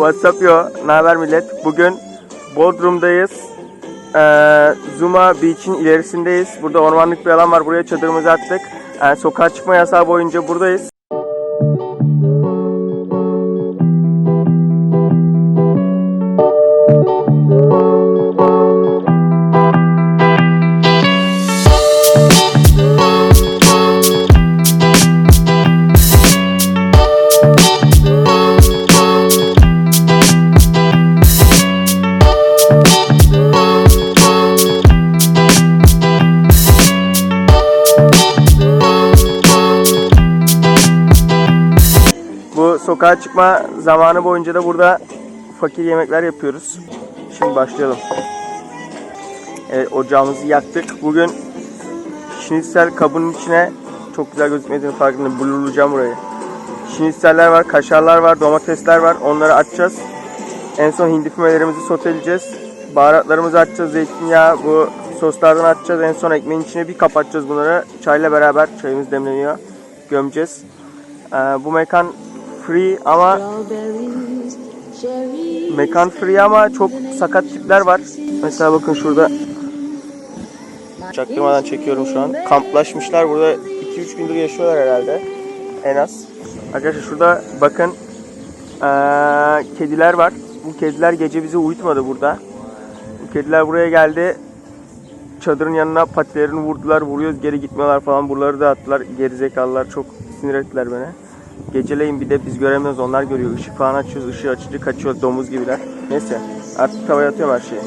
WhatsApp yo. Ne haber millet? Bugün Bodrum'dayız. Ee, Zuma Beach'in ilerisindeyiz. Burada ormanlık bir alan var. Buraya çadırımızı attık. Yani sokağa çıkma yasağı boyunca buradayız. Sokağa çıkma zamanı boyunca da burada fakir yemekler yapıyoruz. Şimdi başlayalım. Evet ocağımızı yaktık. Bugün şinitsel kabının içine çok güzel gözükmediğini farkındayım. Blurlayacağım burayı. Şinitseller var, kaşarlar var, domatesler var. Onları atacağız. En son hindi fümelerimizi soteleyeceğiz. Baharatlarımızı atacağız. Zeytinyağı, bu soslardan atacağız. En son ekmeğin içine bir kapatacağız bunları. Çayla beraber çayımız demleniyor. Gömeceğiz. Ee, bu mekan free ama mekan free ama çok sakat tipler var. Mesela bakın şurada çaktırmadan çekiyorum şu an. Kamplaşmışlar burada 2-3 gündür yaşıyorlar herhalde. En az. Arkadaşlar şurada bakın ee, kediler var. Bu kediler gece bizi uyutmadı burada. Bu kediler buraya geldi. Çadırın yanına patilerini vurdular. Vuruyoruz geri gitmiyorlar falan. Buraları da attılar. Gerizekalılar çok sinir ettiler beni. Geceleyin bir de biz göremiyoruz onlar görüyor. Işık falan açıyoruz. Işığı açınca kaçıyor domuz gibiler. Neyse artık tavaya atıyorum her şeyi.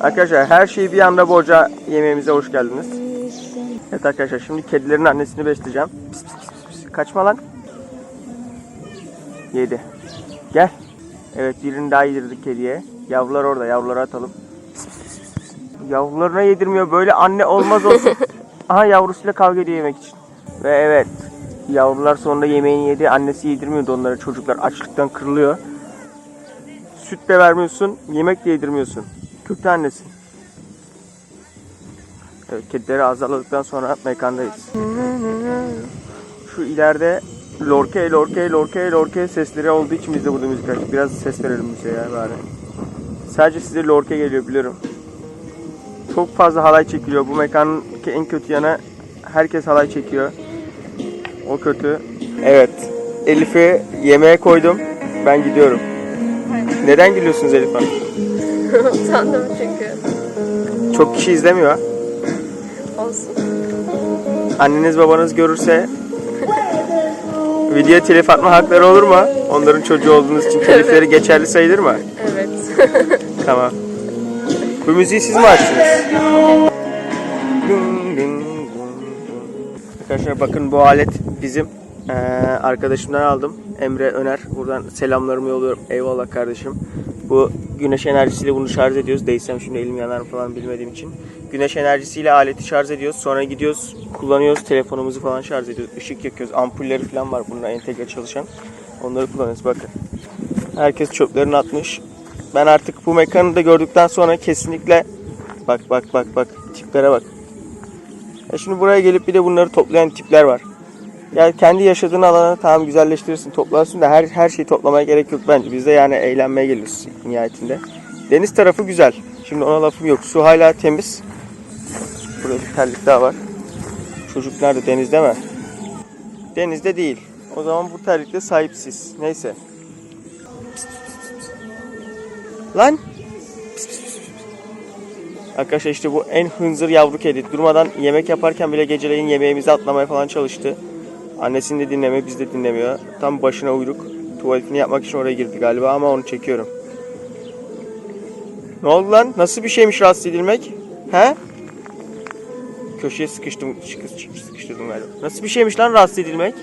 Arkadaşlar her şeyi bir anda borca yemeğimize hoş geldiniz. Evet arkadaşlar şimdi kedilerin annesini besleyeceğim. Pis, pis, pis, pis. Kaçma lan. Yedi. Gel. Evet birini daha yedirdik kediye. Yavrular orada yavruları atalım. Pis, pis, pis, pis, pis. Yavrularına yedirmiyor. Böyle anne olmaz olsun. Aha yavrusuyla kavga ediyor yemek için. Ve evet Yavrular sonunda yemeğini yedi. Annesi yedirmiyordu onlara. Çocuklar açlıktan kırılıyor. Süt de vermiyorsun. Yemek de yedirmiyorsun. Kötü annesin. Evet kedileri azarladıktan sonra mekandayız. Şu ileride lorke lorke lorke lorke sesleri olduğu için biz de burada müzik açtık. Biraz ses verelim müziğe ya bari. Sadece size lorke geliyor biliyorum. Çok fazla halay çekiliyor. Bu mekanın en kötü yanı herkes halay çekiyor. O kötü. Evet. Elif'i yemeğe koydum. Ben gidiyorum. Neden gülüyorsunuz Elif Hanım? Utandım çünkü. Çok kişi izlemiyor. Olsun. Anneniz babanız görürse videoya telif atma hakları olur mu? Onların çocuğu olduğunuz için telifleri geçerli sayılır mı? Evet. Tamam. Bu müziği siz mi açtınız? Arkadaşlar bakın bu alet bizim eee, arkadaşımdan aldım. Emre Öner. Buradan selamlarımı yolluyorum. Eyvallah kardeşim. Bu güneş enerjisiyle bunu şarj ediyoruz. Değsem şimdi elim yanar mı falan bilmediğim için. Güneş enerjisiyle aleti şarj ediyoruz. Sonra gidiyoruz kullanıyoruz. Telefonumuzu falan şarj ediyoruz. Işık yakıyoruz. Ampulleri falan var bununla entegre çalışan. Onları kullanıyoruz bakın. Herkes çöplerini atmış. Ben artık bu mekanı da gördükten sonra kesinlikle bak bak bak bak tiplere bak. Ya şimdi buraya gelip bir de bunları toplayan tipler var. Yani kendi yaşadığın alanı tamam güzelleştirirsin, toplarsın da her her şeyi toplamaya gerek yok bence. Biz de yani eğlenmeye geliyoruz nihayetinde. Deniz tarafı güzel. Şimdi ona lafım yok. Su hala temiz. Burada bir terlik daha var. Çocuk nerede? Denizde mi? Denizde değil. O zaman bu terlikte sahipsiz. Neyse. Lan. Arkadaşlar işte bu en hınzır yavru kedi. Durmadan yemek yaparken bile geceleyin yemeğimizi atlamaya falan çalıştı. Annesini de dinlemiyor, biz de dinlemiyor. Tam başına uyruk. Tuvaletini yapmak için oraya girdi galiba ama onu çekiyorum. Ne oldu lan? Nasıl bir şeymiş rahatsız edilmek? He? Köşeye sıkıştım, sıkış- sıkıştırdım galiba. Nasıl bir şeymiş lan rahatsız edilmek?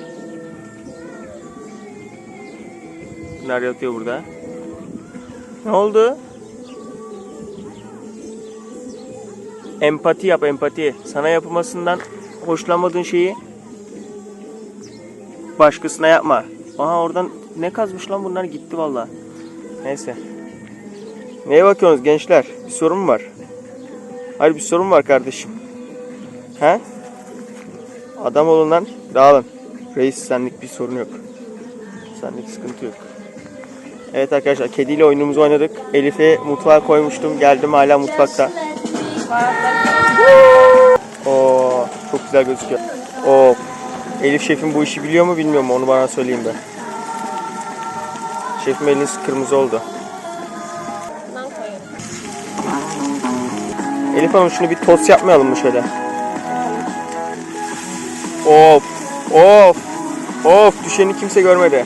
Bunlar yatıyor burada. Ne oldu? Empati yap empati. Sana yapılmasından hoşlanmadığın şeyi başkasına yapma. Aha oradan ne kazmış lan bunlar gitti valla. Neyse. Neye bakıyorsunuz gençler? Bir sorun mu var? Hayır bir sorun var kardeşim. He? Adam olun lan. Dağılın. Reis senlik bir sorun yok. Senlik sıkıntı yok. Evet arkadaşlar kediyle oyunumuzu oynadık. Elif'i mutfağa koymuştum. Geldim hala mutfakta. Oo çok güzel gözüküyor. Oo Elif şefim bu işi biliyor mu bilmiyor mu onu bana söyleyin be. Şefim eliniz kırmızı oldu. Elif Hanım şunu bir tost yapmayalım mı şöyle? Of of of düşeni kimse görmedi.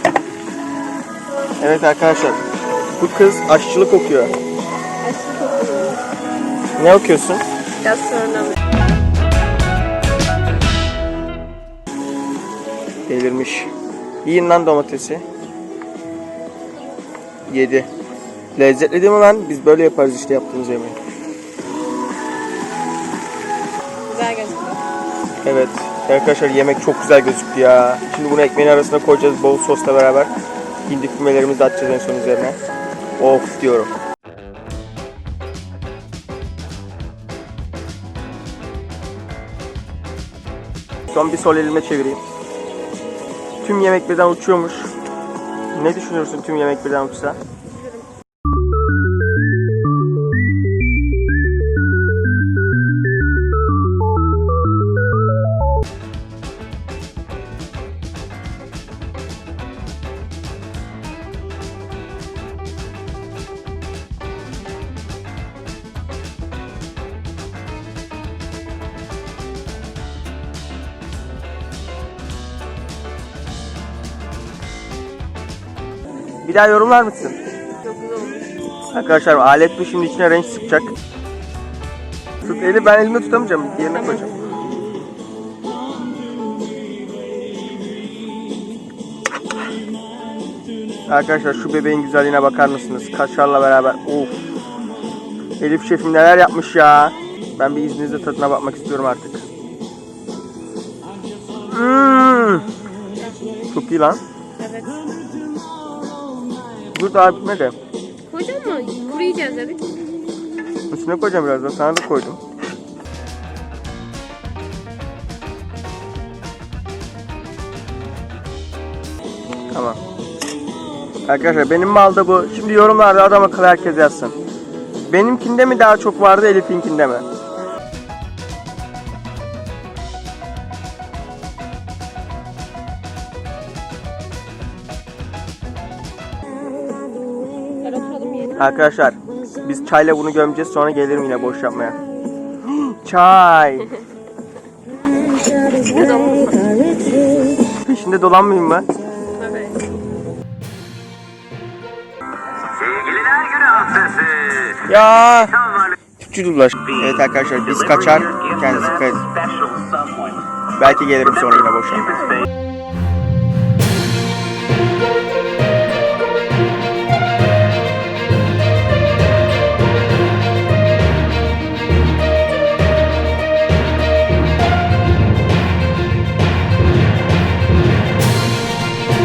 Evet arkadaşlar bu kız aşçılık okuyor. Ne okuyorsun? Gastronomi. Delirmiş. Yiyin lan domatesi. Yedi. Lezzetli değil mi lan? Biz böyle yaparız işte yaptığımız yemeği. Güzel gözüküyor. Evet. Arkadaşlar yemek çok güzel gözüktü ya. Şimdi bunu ekmeğin arasına koyacağız bol sosla beraber. Hindi fümelerimizi atacağız en son üzerine. Of diyorum. Son bir sol elime çevireyim. Tüm yemek birden uçuyormuş. Ne düşünüyorsun tüm yemek birden uçsa? Bir daha yorumlar mısın? Çok güzel olmuş. Arkadaşlar alet bu şimdi içine renk sıkacak. Tut eli ben elime tutamayacağım. Diğerine koyacağım. Arkadaşlar şu bebeğin güzelliğine bakar mısınız? Kaşarla beraber. Of. Elif şefim neler yapmış ya. Ben bir izninizle tadına bakmak istiyorum artık. Hmm. Çok iyi lan. Evet. Dur daha bitmedi. Koyacak mı? Kuru yiyeceğiz dedik. Üstüne koyacağım birazdan. Sana da koydum. Tamam. Arkadaşlar benim malda bu. Şimdi yorumlarda adam akıllı herkes yazsın. Benimkinde mi daha çok vardı Elif'inkinde mi? Arkadaşlar biz çayla bunu gömeceğiz sonra gelirim yine boş yapmaya. Çay. Peşinde dolanmayayım ben. Evet. Sevgililer günü haftası. Ya. Tüpçü dublaj. Evet arkadaşlar biz kaçar. Kendinize dikkat edin. Belki gelirim sonra yine boş yapmaya.